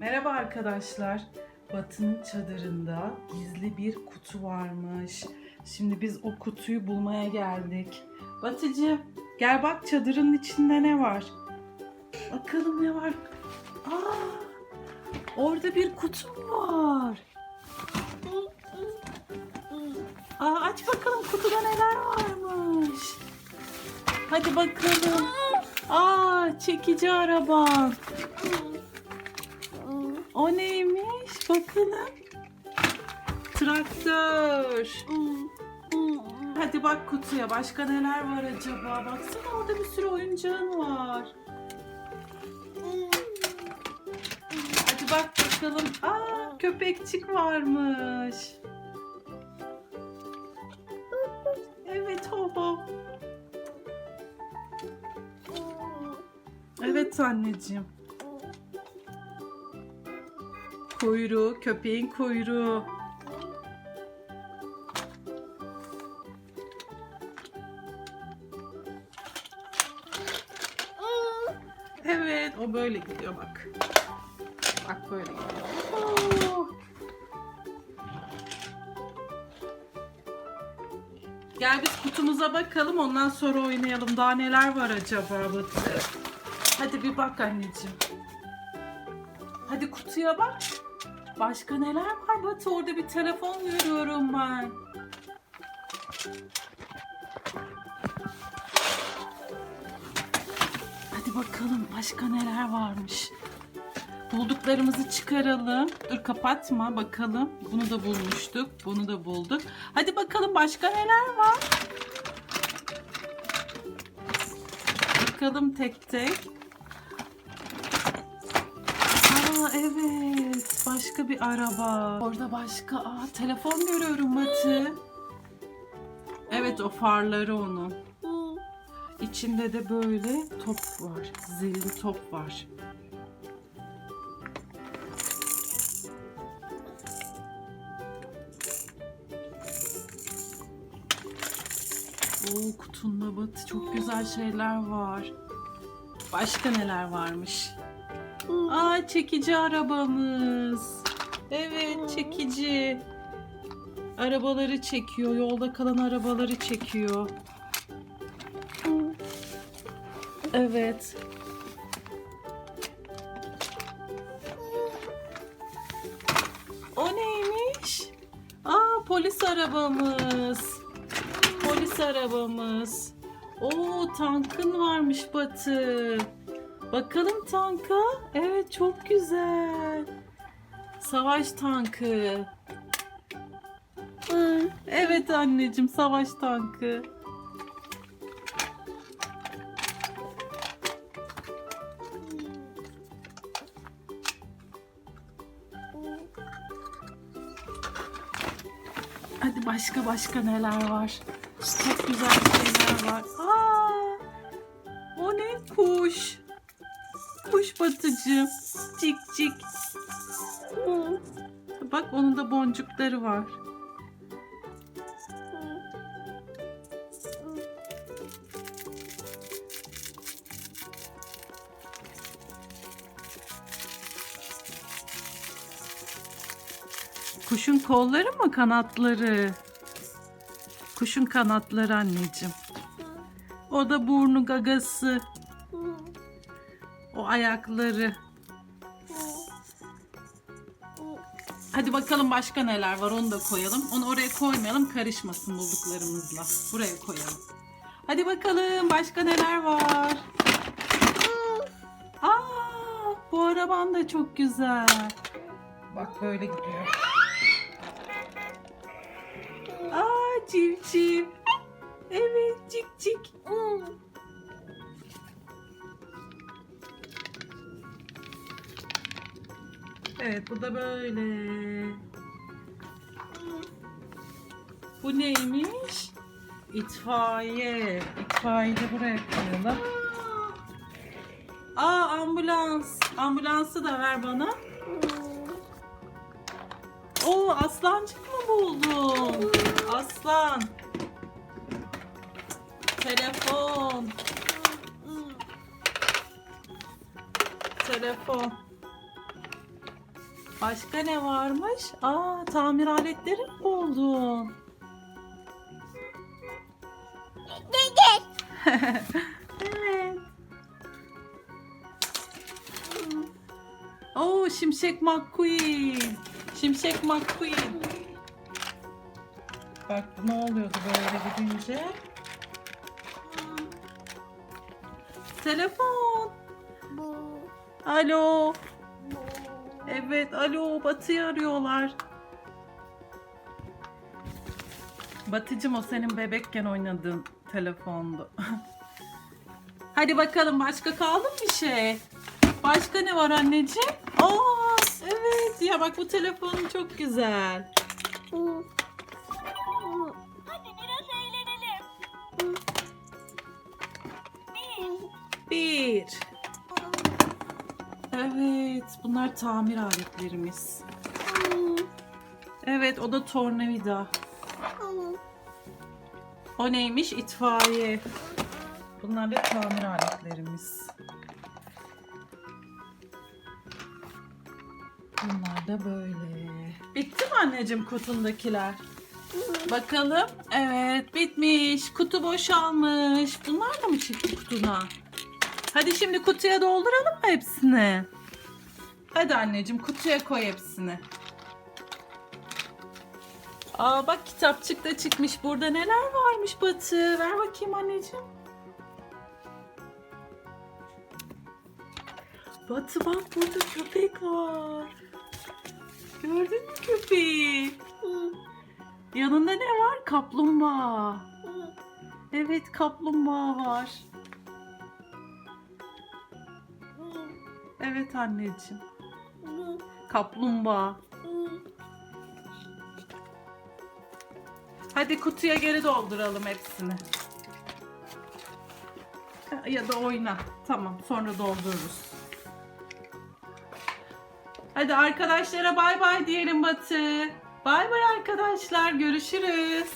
Merhaba arkadaşlar. Batı'nın çadırında gizli bir kutu varmış. Şimdi biz o kutuyu bulmaya geldik. Batıcı gel bak çadırın içinde ne var? Bakalım ne var? Aa, orada bir kutu var? Aa, aç bakalım kutuda neler varmış. Hadi bakalım. Aa, çekici araban. O neymiş? Bakalım. Traktör. Hadi bak kutuya. Başka neler var acaba? Baksana orada bir sürü oyuncağın var. Hadi bak bakalım. Aa, köpekçik varmış. Evet ho ho. Evet anneciğim. Kuyruğu, köpeğin kuyruğu. Evet, o böyle gidiyor bak. Bak böyle gidiyor. Gel biz kutumuza bakalım ondan sonra oynayalım. Daha neler var acaba Batı? Hadi bir bak anneciğim. Hadi kutuya bak. Başka neler var Batı? Orada bir telefon görüyorum ben. Hadi bakalım başka neler varmış. Bulduklarımızı çıkaralım. Dur kapatma bakalım. Bunu da bulmuştuk. Bunu da bulduk. Hadi bakalım başka neler var. Bakalım tek tek. Aa evet. Başka bir araba. Orada başka. Aa telefon görüyorum Batı. Evet o farları onun. İçinde de böyle top var. Zilli top var. Oo kutunda batı çok güzel şeyler var. Başka neler varmış? Aa çekici arabamız. Evet çekici. Arabaları çekiyor. Yolda kalan arabaları çekiyor. Evet. O neymiş? Aa polis arabamız. Polis arabamız. Oo tankın varmış Batı. Bakalım tanka. Evet çok güzel. Savaş tankı. Evet anneciğim savaş tankı. Hadi başka başka neler var? Çok güzel şeyler var. Aa, o ne kuş? Kuş batıcı. Cik cik. Bak onun da boncukları var. Kuşun kolları mı kanatları? Kuşun kanatları anneciğim. O da burnu gagası. O ayakları. Hadi bakalım başka neler var onu da koyalım. Onu oraya koymayalım karışmasın bulduklarımızla. Buraya koyalım. Hadi bakalım başka neler var. Aa, bu araban da çok güzel. Bak böyle gidiyor. Aa civciv. Evet cik cik. Evet bu da böyle. Bu neymiş? İtfaiye. İtfaiye de buraya koyalım. Aa ambulans. Ambulansı da ver bana. Oo aslancık mı buldun? Aslan. Telefon. Telefon. Başka ne varmış? Aa tamir aletleri mi buldun? evet. Oo Şimşek McQueen. Şimşek McQueen. Bak ne oluyordu böyle gidince? Telefon. Bu. Alo. Evet, alo Batı'yı arıyorlar. Batıcım o senin bebekken oynadığın telefondu. Hadi bakalım başka kaldı mı bir şey? Başka ne var anneciğim? Aa, evet ya bak bu telefonun çok güzel. Hadi biraz eğlenelim. Bir. Bir. Evet bunlar tamir aletlerimiz. Evet o da tornavida. O neymiş? İtfaiye. Bunlar da tamir aletlerimiz. Bunlar da böyle. Bitti mi anneciğim kutundakiler? Bakalım. Evet bitmiş. Kutu boşalmış. Bunlar da mı çıktı kutuna? Hadi şimdi kutuya dolduralım mı hepsini? Hadi anneciğim kutuya koy hepsini. Aa bak kitapçık da çıkmış. Burada neler varmış Batı? Ver bakayım anneciğim. Batı bak burada köpek var. Gördün mü köpeği? Yanında ne var? Kaplumbağa. Evet kaplumbağa var. Evet anneciğim. Kaplumbağa. Hadi kutuya geri dolduralım hepsini. Ya da oyna. Tamam sonra doldururuz. Hadi arkadaşlara bay bay diyelim Batı. Bay bay arkadaşlar görüşürüz.